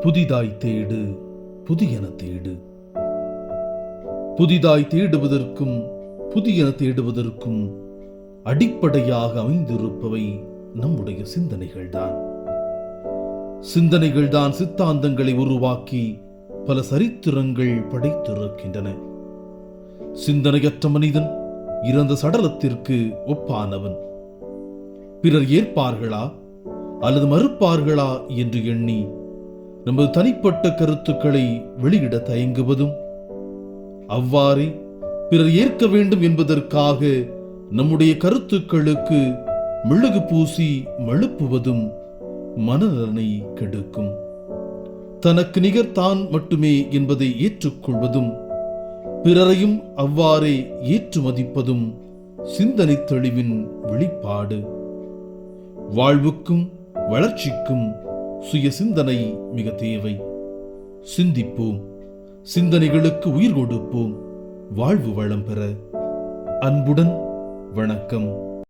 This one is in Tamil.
புதிதாய் தேடு புதியன தேடு. புதிதாய் தேடுவதற்கும் புதியன தேடுவதற்கும் அடிப்படையாக அமைந்திருப்பவை நம்முடைய சிந்தனைகள்தான். சிந்தனைகள்தான் சித்தாந்தங்களை உருவாக்கி பல சரித்திரங்கள் படைத்திருக்கின்றன. சிந்தனையற்ற மனிதன் இறந்த சடலத்திற்கு ஒப்பானவன். பிறர் ஏற்பார்களா அல்லது மறுப்பார்களா என்று எண்ணி நமது தனிப்பட்ட கருத்துக்களை வெளியிட தயங்குவதும் அவ்வாறே பிறர் ஏற்க வேண்டும் என்பதற்காக நம்முடைய கருத்துக்களுக்கு மெழுகு பூசி மழுப்புவதும் மனநலனை கெடுக்கும். தனக்கு நிகர் தான் மட்டுமே என்பதை ஏற்றுக்கொள்வதும் பிறரையும் அவ்வாறே ஏற்று மதிப்பதும் சிந்தனை தெளிவின் வெளிப்பாடு. வாழ்வுக்கும் வளர்ச்சிக்கும் சுய சிந்தனை மிக தேவை. சிந்திப்போம். சிந்தனைகளுக்கு உயிர் கொடுப்போம். வாழ்வு வளம் பெற. அன்புடன் வணக்கம்.